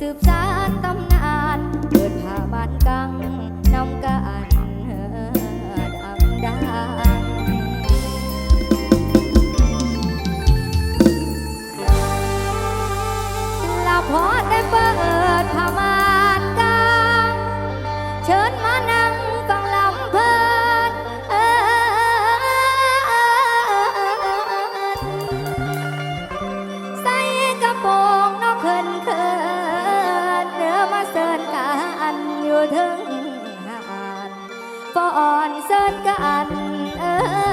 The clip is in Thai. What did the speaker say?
สืบสาน ป้อนเสิร์ชกันเออ